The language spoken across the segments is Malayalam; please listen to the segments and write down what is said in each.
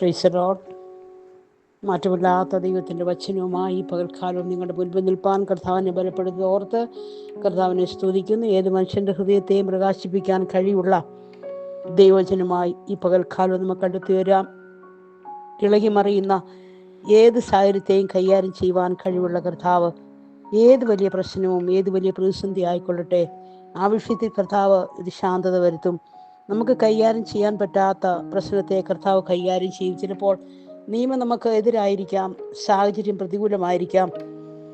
ഫ്രീസറോൾ മാറ്റമില്ലാത്ത ദൈവത്തിന്റെ വചനവുമായി ഈ പകൽക്കാലം നിങ്ങളുടെ മുൻപിൽ നിൽപ്പാൻ കർത്താവിനെ ബലപ്പെടുത്തി ഓർത്ത് കർത്താവിനെ സ്തുതിക്കുന്നു. ഏത് മനുഷ്യന്റെ ഹൃദയത്തെയും പ്രകാശിപ്പിക്കാൻ കഴിവുള്ള ദൈവജനമായി ഈ പകൽക്കാലം നമുക്ക് കണ്ടെത്തി വരാം. ഇളകിമറിയുന്ന ഏത് സാഹചര്യത്തെയും കൈകാര്യം ചെയ്യുവാൻ കഴിവുള്ള കർത്താവ് ഏത് വലിയ പ്രശ്നവും ഏത് വലിയ പ്രതിസന്ധി ആയിക്കൊള്ളട്ടെ ആ വിഷയത്തിൽ കർത്താവ് ഇത് ശാന്തത വരുത്തും. നമുക്ക് കൈകാര്യം ചെയ്യാൻ പറ്റാത്ത പ്രശ്നത്തെ കർത്താവ് കൈകാര്യം ചെയ്യും. ചിലപ്പോൾ നിയമം നമുക്ക് എതിരായിരിക്കാം സാഹചര്യം പ്രതികൂലമായിരിക്കാം.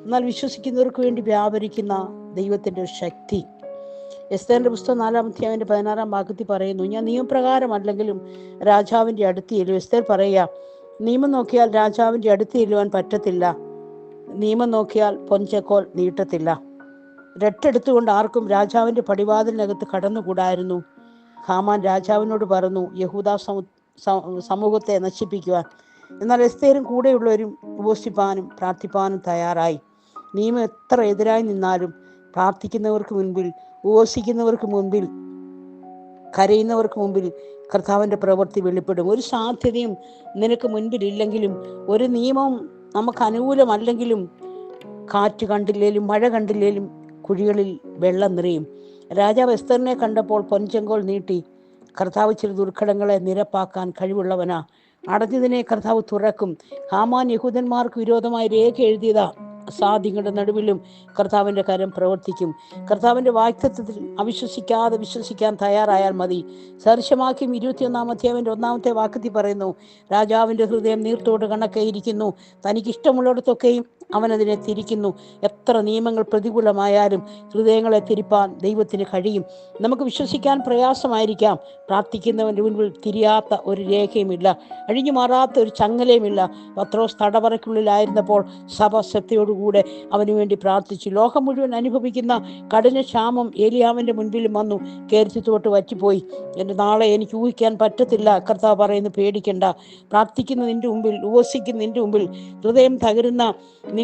എന്നാൽ വിശ്വസിക്കുന്നവർക്ക് വേണ്ടി വ്യാപരിക്കുന്ന ദൈവത്തിന്റെ ശക്തി. എസ്തേന്റെ പുസ്തകം നാലാം അധ്യായന്റെ പതിനാറാം ഭാഗത്തിൽ പറയുന്നു ഞാൻ നിയമപ്രകാരം അല്ലെങ്കിലും രാജാവിന്റെ അടുത്ത് ചെല്ലും എസ്തേർ പറയുക നിയമം നോക്കിയാൽ രാജാവിന്റെ അടുത്ത് ചെല്ലുവാൻ പറ്റത്തില്ല. നിയമം നോക്കിയാൽ പൊൻചക്കോൽ നീട്ടത്തില്ല. രട്ടെടുത്തുകൊണ്ട് ആർക്കും രാജാവിന്റെ പടിവാതിലിനകത്ത് കടന്നുകൂടായിരുന്നു. ഹാമാൻ രാജാവിനോട് പറഞ്ഞു യഹൂദ സമൂഹത്തെ നശിപ്പിക്കുവാൻ. എന്നാൽ എസ്തേരും കൂടെയുള്ളവരും ഉപസിപ്പാനും പ്രാർത്ഥിപ്പാനും തയ്യാറായി. നിയമം എത്ര എതിരായി നിന്നാലും പ്രാർത്ഥിക്കുന്നവർക്ക് മുൻപിൽ ഉപസിക്കുന്നവർക്ക് മുൻപിൽ കരയുന്നവർക്ക് മുമ്പിൽ കർത്താവിന്റെ പ്രവൃത്തി വെളിപ്പെടും. ഒരു സാധ്യതയും നിനക്ക് മുൻപിലില്ലെങ്കിലും ഒരു നിയമം നമുക്ക് അനുകൂലമല്ലെങ്കിലും കാറ്റ് കണ്ടില്ലേലും മഴ കണ്ടില്ലേലും കുഴികളിൽ വെള്ളം നിറയും. രാജാവ് എസ്തറിനെ കണ്ടപ്പോൾ പൊൻചെങ്കോൾ നീട്ടി കർത്താവ് ചില ദുർഘടങ്ങളെ നിരപ്പാക്കാൻ കഴിവുള്ളവനാ. അടഞ്ഞതിനെ കർത്താവ് തുറക്കും. ഹാമാൻ യഹൂദന്മാർക്ക് വിരോധമായി രേഖ എഴുതിയതാ. സാധ്യങ്ങളുടെ നടുവിലും കർത്താവിന്റെ കാര്യം പ്രവർത്തിക്കും. കർത്താവിന്റെ വാക്തത്വത്തിൽ അവിശ്വസിക്കാതെ വിശ്വസിക്കാൻ തയ്യാറായാൽ മതി. സർശമാക്കിയും ഇരുപത്തിയൊന്നാം അധ്യായന്റെ ഒന്നാമത്തെ വാക്കത്തിൽ പറയുന്നു രാജാവിന്റെ ഹൃദയം നീർത്തോട് കണക്കേയിരിക്കുന്നു. തനിക്കിഷ്ടമുള്ളിടത്തൊക്കെയും അവനതിനെ തിരിക്കുന്നു. എത്ര നിയമങ്ങൾ പ്രതികൂലമായാലും ഹൃദയങ്ങളെ തിരിപ്പാൻ ദൈവത്തിന് കഴിയും. നമുക്ക് വിശ്വസിക്കാൻ പ്രയാസമായിരിക്കാം. പ്രാർത്ഥിക്കുന്നവന്റെ മുൻപിൽ തിരിയാത്ത ഒരു രേഖയുമില്ല. അഴിഞ്ഞു മാറാത്ത ഒരു ചങ്ങലയുമില്ല. പത്രോസ് തടവറയ്ക്കുള്ളിലായിരുന്നപ്പോൾ സഭ ശ്രദ്ധയോടുകൂടെ അവന് വേണ്ടി പ്രാർത്ഥിച്ചു. ലോകം മുഴുവൻ അനുഭവിക്കുന്ന കഠിന ക്ഷാമം ഏലിയാവിന്റെ മുൻപിലും വന്നു. കയറിച്ചത്തോട്ട് വറ്റിപ്പോയി. എന്റെ നാളെ എനിക്ക് ഊഹിക്കാൻ പറ്റത്തില്ല. കർത്താവ് പറയുന്നു പേടിക്കണ്ട. പ്രാർത്ഥിക്കുന്ന നിന്റെ മുമ്പിൽ ഉപസിക്കുന്ന നിന്റെ മുമ്പിൽ ഹൃദയം തകരുന്ന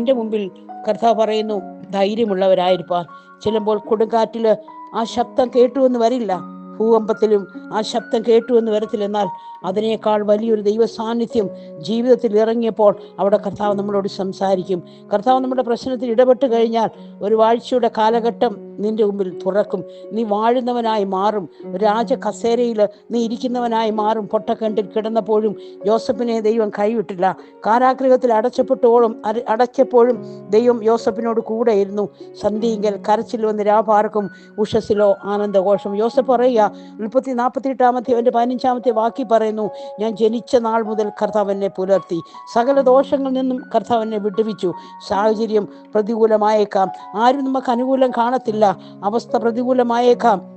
നിന്റെ മുമ്പിൽ കർത്താവ് പറയുന്നു ധൈര്യമുള്ളവരായിരിക്കാൻ ചിലപ്പോൾ കൊടുങ്കാറ്റിൽ ആ ശബ്ദം കേട്ടു എന്ന് വരില്ല. ഭൂകമ്പത്തിലും ആ ശബ്ദം കേട്ടു എന്ന് വരത്തില്ല. എന്നാൽ അതിനേക്കാൾ വലിയൊരു ദൈവ സാന്നിധ്യം ജീവിതത്തിൽ ഇറങ്ങിയപ്പോൾ അവിടെ കർത്താവ് നമ്മളോട് സംസാരിക്കും. കർത്താവ് നമ്മുടെ പ്രശ്നത്തിൽ ഇടപെട്ട് കഴിഞ്ഞാൽ ഒരു വാഴ്ചയുടെ കാലഘട്ടം നിന്റെ മുമ്പിൽ തുറക്കും. നീ വാഴുന്നവനായി മാറും. രാജ കസേരയിൽ നീ ഇരിക്കുന്നവനായി മാറും. പൊട്ടക്കണ്ടിൽ കിടന്നപ്പോഴും ജോസഫിനെ ദൈവം കൈവിട്ടില്ല. കാരാഗ്രഹത്തിൽ അടച്ചപ്പെട്ടോളും അടച്ചപ്പോഴും ദൈവം യോസഫിനോട് കൂടെയിരുന്നു. സന്ധിയെങ്കിൽ കരച്ചിൽ വന്ന് രാപാർക്കും ഉഷസിലോ ആനന്ദഘോഷം. യോസഫ് പറയുക മുപ്പത്തി നാൽപ്പത്തി എട്ടാമത്തെ അവന്റെ പതിനഞ്ചാമത്തെ വാക്കി പറയുന്നു ഞാൻ ജനിച്ച നാൾ മുതൽ കർത്താവ് എന്നെ പുലർത്തി. സകല ദോഷങ്ങളിൽ നിന്നും കർത്താവ് എന്നെ വിടുവിച്ചു. സാഹചര്യം പ്രതികൂലമായേക്കാം. ആരും നമുക്ക് അനുകൂലം കാണത്തില്ല. അവസ്ഥ പ്രതികൂലമായേക്കാം.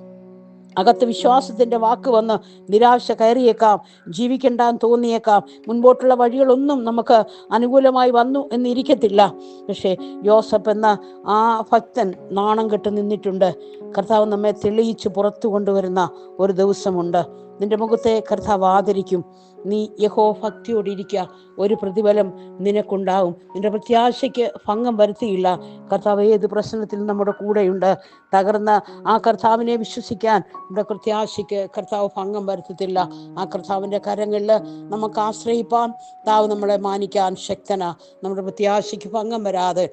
അകത്ത് വിശ്വാസത്തിന്റെ വാക്ക് വന്ന് നിരാശ കയറിയേക്കാം. ജീവിക്കണ്ടെന്ന് തോന്നിയേക്കാം. മുൻപോട്ടുള്ള വഴികളൊന്നും നമുക്ക് അനുകൂലമായി വന്നു എന്നിരിക്കത്തില്ല. പക്ഷേ ജോസഫ് എന്ന ആ ഭക്തൻ നാണം കെട്ട് നിന്നിട്ടുണ്ട്. കർത്താവ് നമ്മെ തെളിയിച്ച് പുറത്തു കൊണ്ടുവരുന്ന ഒരു ദിവസമുണ്ട്. നിന്റെ മുഖത്തെ കർത്താവ് ആദരിക്കും. നീ യഹോ ഭക്തിയോടിരിക്കുക ഒരു പ്രതിഫലം നിനക്കുണ്ടാവും. നിന്റെ പ്രത്യാശയ്ക്ക് ഭംഗം വരുത്തിയില്ല. കർത്താവ് ഏത് പ്രശ്നത്തിൽ നമ്മുടെ കൂടെയുണ്ട്? തകർന്ന ആ കർത്താവിനെ വിശ്വസിക്കാൻ നമ്മുടെ പ്രത്യാശയ്ക്ക് കർത്താവ് ഭംഗം വരുത്തത്തില്ല. ആ കർത്താവിന്റെ കരങ്ങളിൽ നമുക്ക് ആശ്രയിപ്പാൻ താവ് നമ്മളെ മാനിക്കാൻ ശക്തനാ. നമ്മുടെ പ്രത്യാശയ്ക്ക് ഭംഗം വരാതെ.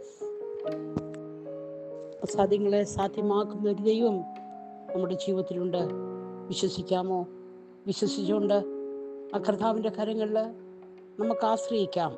സാധ്യങ്ങളെ സാധ്യമാക്കുന്ന ഒരു ദൈവം നമ്മുടെ ജീവിതത്തിലുണ്ട്. വിശ്വസിക്കാമോ? വിശ്വസിച്ചുകൊണ്ട് ആ കർത്താവിന്റെ കരങ്ങളിൽ നമുക്ക് ആശ്രയിക്കാം.